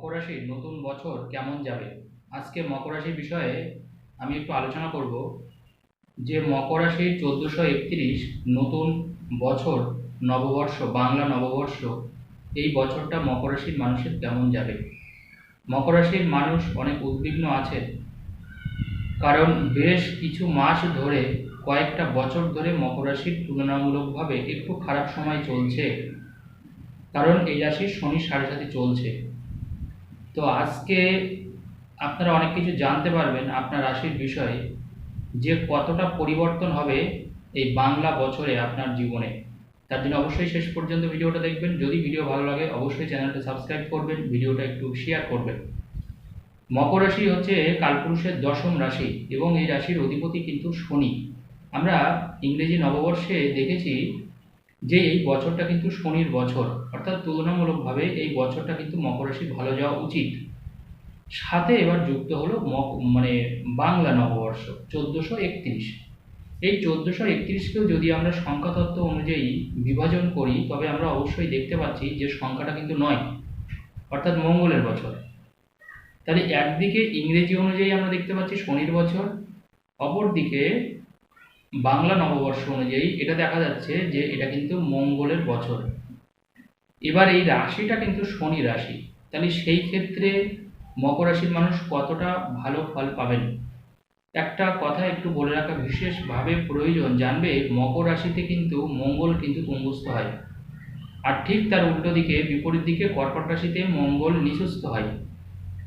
মকর রাশির নতুন বছর কেমন যাবে? আজকে মকর বিষয়ে আমি একটু আলোচনা করব যে মকর রাশির চোদ্দোশো একত্রিশ নতুন বছর, নববর্ষ, বাংলা নববর্ষ, এই বছরটা মকর রাশির মানুষের কেমন যাবে? মকর রাশির মানুষ অনেক উদ্বিগ্ন আছে কারণ বেশ কিছু মাস ধরে, কয়েকটা বছর ধরে মকর রাশির তুলনামূলকভাবে একটু খারাপ সময় চলছে। কারণ এই রাশির শনি সাড়ে সাথে চলছে। তো আজকে আপনারা অনেক কিছু জানতে পারবেন আপনার রাশির বিষয়ে যে কতটা পরিবর্তন হবে এই বাংলা বছরে আপনার জীবনে। তার জন্য অবশ্যই শেষ পর্যন্ত ভিডিওটা দেখবেন। যদি ভিডিও ভালো লাগে, অবশ্যই চ্যানেলটা সাবস্ক্রাইব করবেন, ভিডিওটা একটু শেয়ার করবেন। মকর রাশি হচ্ছে কালপুরুষের দশম রাশি এবং এই রাশির অধিপতি কিন্তু শনি। আমরা ইংরেজি নববর্ষে দেখেছি যে এই বছরটা কিন্তু শনির বছর, অর্থাৎ তুলনামূলকভাবে এই বছরটা কিন্তু মকর রাশির ভালো যাওয়া উচিত। সাথে এবার যুক্ত হলো মানে বাংলা নববর্ষ, চোদ্দোশো একত্রিশ। এই চোদ্দোশো একত্রিশকেও যদি আমরা সংখ্যাতত্ত্ব অনুযায়ী বিভাজন করি, তবে আমরা অবশ্যই দেখতে পাচ্ছি যে সংখ্যাটা কিন্তু নয়, অর্থাৎ মঙ্গলের বছর। তাহলে একদিকে ইংরেজি অনুযায়ী আমরা দেখতে পাচ্ছি শনির বছর, অপরদিকে বাংলা নববর্ষ অনুযায়ী এটা দেখা যাচ্ছে যে এটা কিন্তু মঙ্গলের বছর। এবার এই রাশিটা কিন্তু শনি রাশি। তাহলে সেই ক্ষেত্রে মকর রাশির মানুষ কতটা ভালো ফল পাবেন? একটা কথা একটু বলে রাখা বিশেষভাবে প্রয়োজন। জানবে মকর রাশিতে কিন্তু মঙ্গল কিন্তু তুঙ্গস্থ হয়। আর ঠিক তার উল্টো দিকে, বিপরীত দিকে কর্কট রাশিতে মঙ্গল নিচস্থ হয়।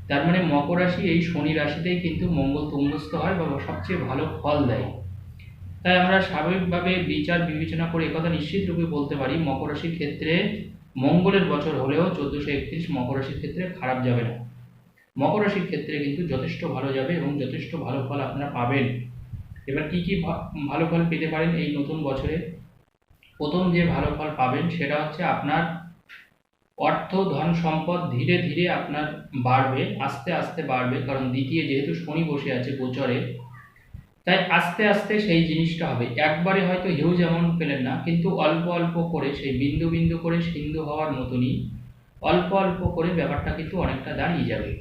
তার মানে মকর রাশি এই শনি রাশিতেই কিন্তু মঙ্গল তুঙ্গস্থ হয় বা সবচেয়ে ভালো ফল দেয়। তাই আমরা স্বাভাবিকভাবে বিচার বিবেচনা করে একথা নিশ্চিত রূপে বলতে পারি, মকর রাশির ক্ষেত্রে মঙ্গলের বছর হলেও চোদ্দোশো একত্রিশ মকর রাশির ক্ষেত্রে খারাপ যাবে না। মকর রাশির ক্ষেত্রে কিন্তু যথেষ্ট ভালো যাবে এবং যথেষ্ট ভালো ফল আপনারা পাবেন। এবার কি কি ভালো ফল পেতে পারেন এই নতুন বছরে? প্রথম যে ভালো ফল পাবেন সেটা হচ্ছে আপনার অর্থ ধন সম্পদ ধীরে ধীরে আপনার বাড়বে, আস্তে আস্তে বাড়বে। কারণ দ্বিতীয় যেহেতু শনি বসে আছে গোচরে তাই আস্তে আস্তে সেই জিনিসটা হবে। একবারে হয়তো হিউজ অ্যামাউন্ট পেলেন না, কিন্তু অল্প অল্প করে সেই বিন্দু বিন্দু করে সিন্ধু হওয়ার মতনই অল্প অল্প করে ব্যাপারটা কিন্তু অনেকটা দাঁড়িয়ে যাবে।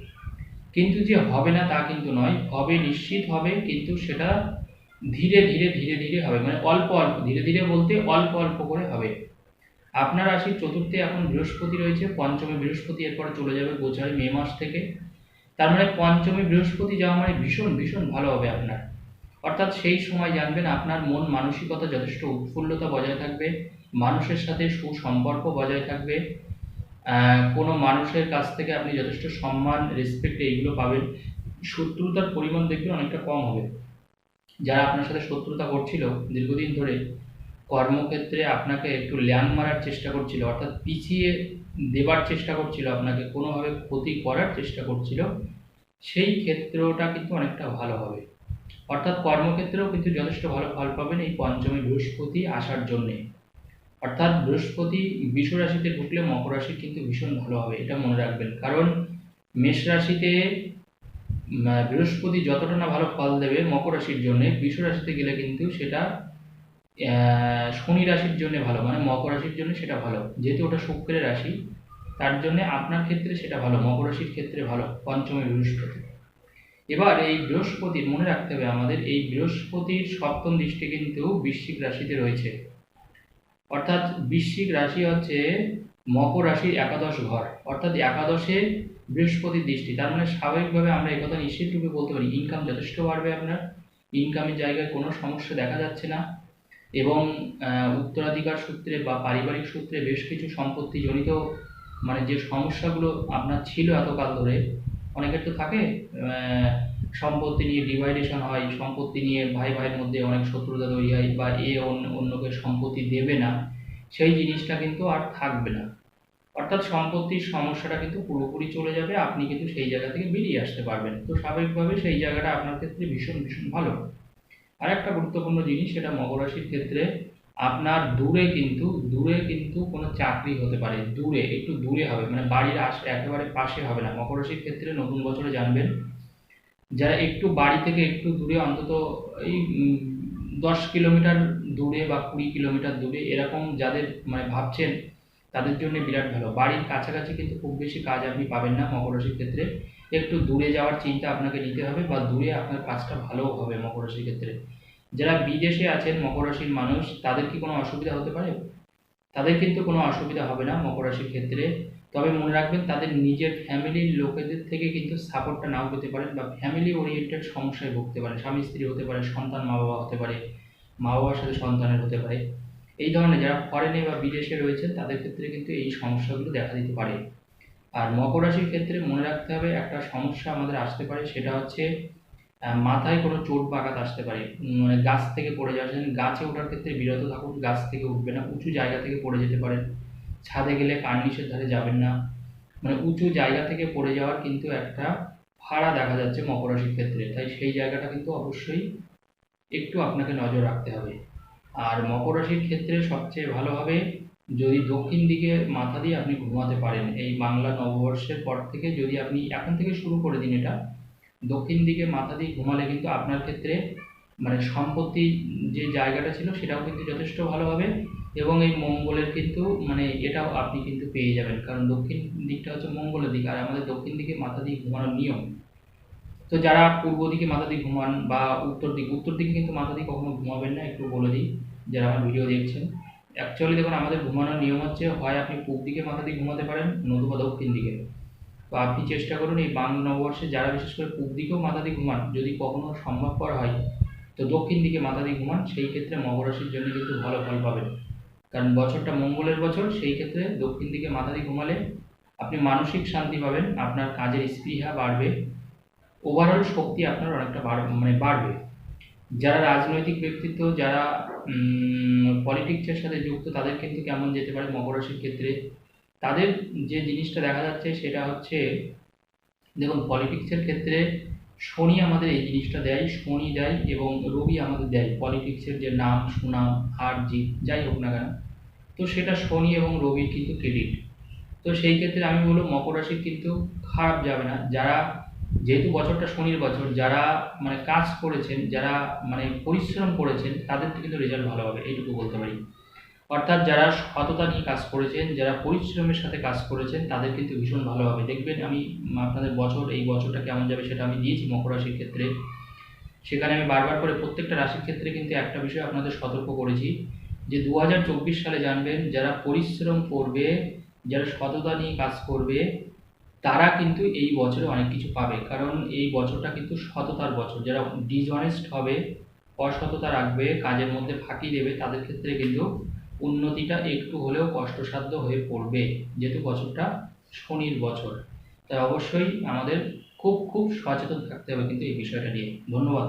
কিন্তু যে হবে না তা কিন্তু নয়, হবে নিশ্চিত হবে, কিন্তু সেটা ধীরে ধীরে ধীরে ধীরে হবে। মানে অল্প অল্প, ধীরে ধীরে বলতে অল্প অল্প করে হবে। আপনার রাশির চতুর্থে এখন বৃহস্পতি রয়েছে, পঞ্চমে বৃহস্পতি, এরপরে চলে যাবে গোচারে মে মাস থেকে। তার মানে পঞ্চমে বৃহস্পতি যাওয়া মানে ভীষণ ভীষণ ভালো হবে আপনার। অর্থাৎ সেই সময় জানবেন আপনার মন মানসিকতা যথেষ্ট উৎফুল্লতা বজায় থাকবে, মানুষের সাথে সুসম্পর্ক বজায় থাকবে কোনো মানুষের কাছ থেকে আপনি যথেষ্ট সম্মান রেসপেক্ট এইগুলো পাবেন। শত্রুতার পরিমাণ দেখবেন অনেকটা কম হবে। যারা আপনার সাথে শত্রুতা করছিল দীর্ঘদিন ধরে, কর্মক্ষেত্রে আপনাকে একটু ল্যাং মারার চেষ্টা করছিল, অর্থাৎ পিছিয়ে দেবার চেষ্টা করছিল, আপনাকে কোনোভাবে ক্ষতি করার চেষ্টা করছিল, সেই ক্ষেত্রটা কিন্তু অনেকটা ভালো হবে। অর্থাৎ কর্মক্ষেত্রেও কিন্তু যথেষ্ট ভালো ফল পাবেন এই পঞ্চমী বৃহস্পতি আসার জন্যে। অর্থাৎ বৃহস্পতি বিষ রাশিতে ঢুকলে মকর রাশি কিন্তু ভীষণ ভালো হবে, এটা মনে রাখবেন। কারণ মেষ রাশিতে বৃহস্পতি যতটা না ভালো ফল দেবে মকর রাশির জন্য, বিষ রাশিতে গেলে কিন্তু সেটা শনি রাশির জন্য ভালো মানে মকর রাশির জন্য সেটা ভালো। যেহেতু ওটা শুক্রের রাশি, তার জন্য আপনার ক্ষেত্রে সেটা ভালো, মকর রাশির ক্ষেত্রে ভালো, পঞ্চমী বৃহস্পতি। এবার এই বৃহস্পতির, মনে রাখতে হবে আমাদের, এই বৃহস্পতির সপ্তম দৃষ্টি কিন্তু বৃশ্চিক রাশিতে রয়েছে। অর্থাৎ বৃশ্চিক রাশি হচ্ছে মকর রাশির একাদশ ঘর। অর্থাৎ একাদশে বৃহস্পতির দৃষ্টি। তার মানে স্বাভাবিকভাবে আমরা একথা নিশ্চিত রূপে বলতে পারি ইনকাম যথেষ্ট বাড়বে আপনার। ইনকামের জায়গায় কোনো সমস্যা দেখা যাচ্ছে না। এবং উত্তরাধিকার সূত্রে বা পারিবারিক সূত্রে বেশ কিছু সম্পত্তি জনিত মানে যে সমস্যাগুলো আপনার ছিল এতকাল ধরে অনেকের তো থাকে সম্পত্তি নিয়ে ডিভাইডেশন হয়, সম্পত্তি নিয়ে ভাই ভাইয়ের মধ্যে অনেক শত্রুতা তৈরি হয় বা এ অন্য অন্যকে সম্পত্তি দেবে না, সেই জিনিসটা কিন্তু আর থাকবে না। অর্থাৎ সম্পত্তির সমস্যাটা কিন্তু পুরোপুরি চলে যাবে, আপনি কিন্তু সেই জায়গা থেকে বেরিয়ে আসতে পারবেন। তো স্বাভাবিকভাবে সেই জায়গাটা আপনার ক্ষেত্রে ভীষণ ভীষণ ভালো। আর একটা গুরুত্বপূর্ণ জিনিস, সেটা মকর রাশির ক্ষেত্রে আপনার দূরে কিন্তু দূরে কিন্তু কোনো চাকরি হতে পারে, দূরে, একটু দূরে হবে মানে বাড়ির আশ, একেবারে পাশে হবে না। মকর রাশির ক্ষেত্রে নতুন বছরে জানবেন, যারা একটু বাড়ি থেকে একটু দূরে, অন্তত এই দশ কিলোমিটার দূরে বা কুড়ি কিলোমিটার দূরে, এরকম যাদের মানে ভাবছেন, তাদের জন্য বিরাট ভালো। বাড়ির কাছাকাছি কিন্তু খুব বেশি কাজ আপনি পাবেন না মকর রাশির ক্ষেত্রে। একটু দূরে যাওয়ার চিন্তা আপনাকে নিতে হবে বা দূরে আপনার কাজটা ভালো হবে মকর রাশির ক্ষেত্রে। যারা বিদেশে আছেন মকর রাশির মানুষ, তাদের কি কোনো অসুবিধা হতে পারে? তাদের কিন্তু কোনো অসুবিধা হবে না মকর রাশির ক্ষেত্রে। তবে মনে রাখবেন, তাদের নিজের ফ্যামিলির লোকেদের থেকে কিন্তু সাপোর্টটা নাও পেতে পারেন বা ফ্যামিলি ওরিয়েন্টেড সমস্যায় ভুগতে পারে। স্বামী, স্ত্রী হতে পারে, সন্তান মা বাবা হতে পারে মা বাবার সাথে সন্তানের হতে পারে। এই ধরনের যারা ফরেনে বা বিদেশে রয়েছেন, তাদের ক্ষেত্রে কিন্তু এই সমস্যাগুলো দেখা দিতে পারে। আর মকর রাশির ক্ষেত্রে মনে রাখতে হবে, একটা সমস্যা আমাদের আসতে পারে, সেটা হচ্ছে মাথায় কোনো চোট বা আঘাত আসতে পারে। মানে গাছ থেকে পড়ে যাওয়া সেজন্য গাছে ওঠার ক্ষেত্রে বিরত থাকুন, গাছ থেকে উঠবে না, উঁচু জায়গা থেকে পড়ে যেতে পারেন। ছাদে গেলে কার্নিশের ধারে যাবেন না। মানে উঁচু জায়গা থেকে পড়ে যাওয়ার কিন্তু একটা ফাড়া দেখা যাচ্ছে মকর রাশির ক্ষেত্রে। তাই সেই জায়গাটা কিন্তু অবশ্যই একটু আপনাকে নজর রাখতে হবে। আর মকর রাশির ক্ষেত্রে সবচেয়ে ভালো হবে যদি দক্ষিণ দিকে মাথা দিয়ে আপনি ঘুমাতে পারেন। এই বাংলা নববর্ষের পর থেকে যদি আপনি এখন থেকে শুরু করে দিন এটা দক্ষিণ দিকে মাথা দিয়ে ঘুমালে কিন্তু আপনার ক্ষেত্রে মানে সম্পত্তি যে জায়গাটা ছিল সেটাও কিন্তু যথেষ্ট ভালো হবে এবং এই মঙ্গলের কিন্তু মানে এটাও আপনি কিন্তু পেয়ে যাবেন। কারণ দক্ষিণ দিকটা হচ্ছে মঙ্গলের দিক আর আমাদের দক্ষিণ দিকে মাথা দিয়ে ঘুমানোর নিয়ম। তো যারা পূর্ব দিকে মাথা দিয়ে ঘুমান বা উত্তর দিক, উত্তর দিকে কিন্তু মাথা দিয়ে কখনো ঘুমাবেন না, একটু বলে দিই, যারা আমার ভিডিও দেখছেন। অ্যাকচুয়ালি দেখুন, আমাদের ঘুমানোর নিয়ম হচ্ছে হয় আপনি পূব দিকে মাথা দিয়ে ঘুমাতে পারেন নতুবা দক্ষিণ দিকে। তো আপনি চেষ্টা করুন এই বাংলা নববর্ষে যারা বিশেষ করে পূব দিকেও মাথা দিয়ে ঘুমান, যদি কখনো সম্ভবপর হয়, তো দক্ষিণ দিকে মাথা দিয়ে ঘুমান, সেই ক্ষেত্রে মকর রাশির জন্য কিন্তু ভালো ফল পাবেন। কারণ বছরটা মঙ্গলের বছর, সেই ক্ষেত্রে দক্ষিণ দিকে মাথা দিয়ে ঘুমালে আপনি মানসিক শান্তি পাবেন, আপনার কাজের স্পৃহা বাড়বে ওভারঅল শক্তি আপনার অনেকটা বাড় মানে বাড়বে। যারা রাজনৈতিক ব্যক্তিত্ব, যারা পলিটিক্সের সাথে যুক্ত, তাদের কিন্তু কেমন যেতে পারে মকর রাশির ক্ষেত্রে? তাদের যে জিনিসটা দেখা যাচ্ছে সেটা হচ্ছে, দেখুন পলিটিক্সের ক্ষেত্রে শনি আমাদের এই জিনিসটা দেয়, শনি দেয় এবং রবি আমাদের দেয়। পলিটিক্সের যে নাম, সুনাম, হার, জিত, যাই হোক না কেন, তো সেটা শনি এবং রবির কিন্তু ক্রেডিট তো সেই ক্ষেত্রে আমি বলব মকর রাশির কিন্তু খারাপ যাবে না। যারা, যেহেতু বছরটা শনির বছর, যারা মানে কাজ করেছেন, যারা মানে পরিশ্রম করেছেন, তাদের কিন্তু রেজাল্ট ভালো হবে, এইটুকু বলতে পারি। অর্থাৎ যারা সততা নিয়ে কাজ করেছেন, যারা পরিশ্রমের সাথে কাজ করেছেন, তাদের কিন্তু ভীষণ ভালো হবে। দেখবেন আমি আপনাদের বছর, এই বছরটা কেমন যাবে সেটা আমি দিয়েছি মকর রাশির ক্ষেত্রে। সেখানে আমি বারবার করে প্রত্যেকটা রাশির ক্ষেত্রে কিন্তু একটা বিষয় আপনাদের সতর্ক করেছি যে দু হাজার চব্বিশ সালে জানবেন, যারা পরিশ্রম করবে, যারা সততা নিয়ে কাজ করবে, তারা কিন্তু এই বছরে অনেক কিছু পাবে। কারণ এই বছরটা কিন্তু সততার বছর। যারা ডিসঅনেস্ট হবে, অসততা রাখবে, কাজের মধ্যে ফাঁকি দেবে, তাদের ক্ষেত্রে কিন্তু উন্নতিটা একটু হলেও কষ্টসাধ্য হয়ে পড়বে যেহেতু বছরটা শনির বছর। তাই অবশ্যই আমাদের খুব খুব সচেতন থাকতে হবে কিন্তু এই বিষয়টা নিয়ে। ধন্যবাদ।